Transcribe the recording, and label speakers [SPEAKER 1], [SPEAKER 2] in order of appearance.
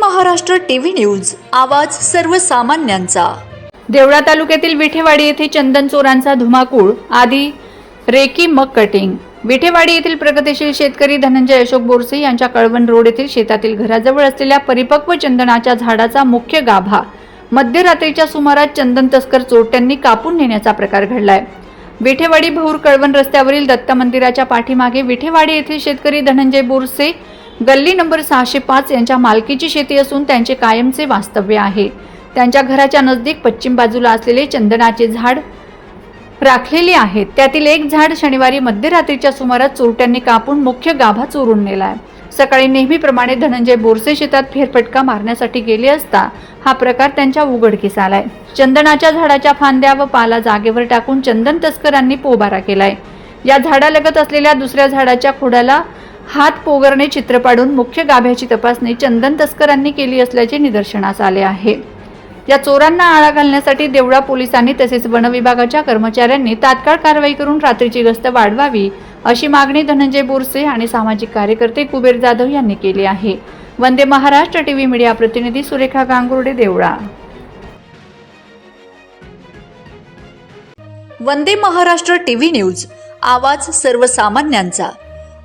[SPEAKER 1] Maharashtra TV news आवाज सर्वसामान्यांचा.
[SPEAKER 2] देवळा तालुक्यातील विठेवाडी येथे चंदन चोरांचा धुमाकूळ आधी रेकी मग कटिंग. विठेवाडी येथील प्रगतीशील शेतकरी धनंजय अशोक बोरसे यांच्या कळवण रोड येथील शेतातील घराजवळ असलेल्या परिपक्व चंदनाच्या झाडाचा मुख्य गाभा. मध्यरात्रीच्या सुमारास चंदन तस्कर चोरट्यांनी कापून नेण्याचा प्रकार घडलाय. विठेवाडी भौर कळवण रस्त्यावरील दत्त मंदिराच्या पाठीमागे विठेवाडी येथील शेतकरी धनंजय बोरसे गल्ली नंबर सहाशे पाच यांच्या मालकीची शेती असून त्यांचे कायमचे वास्तव्य आहे. त्यांच्या घराच्या नजदीक पश्चिम बाजूला असलेले चंदनाचे झाड राखलेली आहेत. त्यातील एक झाड शनिवारी मध्यरात्रीच्या सुमारास चोरट्यांनी कापून मुख्य गाभा चोरून नेलाय. सकाळी नेहमीप्रमाणे धनंजय बोरसे शेतात फेरफटका मारण्यासाठी गेले असता हा प्रकार त्यांच्या उघडकीस आलाय. चंदनाच्या झाडाच्या फांद्या व पाला जागेवर टाकून चंदन तस्करांनी पोबारा केलाय. या झाडालगत असलेल्या दुसऱ्या झाडाच्या खोडाला हात पोगरणे चित्र पाडून मुख्य गाभ्याची तपासणी चंदन तस्करांनी केली असल्याचे निदर्शनास आले आहे. या चोरांना आळा घालण्यासाठी देवळा पोलिसांनी तसेच वनविभागाच्या कर्मचाऱ्यांनी तात्काळ कारवाई करून रात्रीची गस्त वाढवावी अशी मागणी धनंजय बोरसे आणि सामाजिक कार्यकर्ते कुबेर जाधव यांनी केली आहे. वंदे महाराष्ट्र टीव्ही मीडिया प्रतिनिधी सुरेखा गांगुर्डे देवळा.
[SPEAKER 1] वंदे महाराष्ट्र टीव्ही न्यूज आवाज सर्वसामान्यांचा.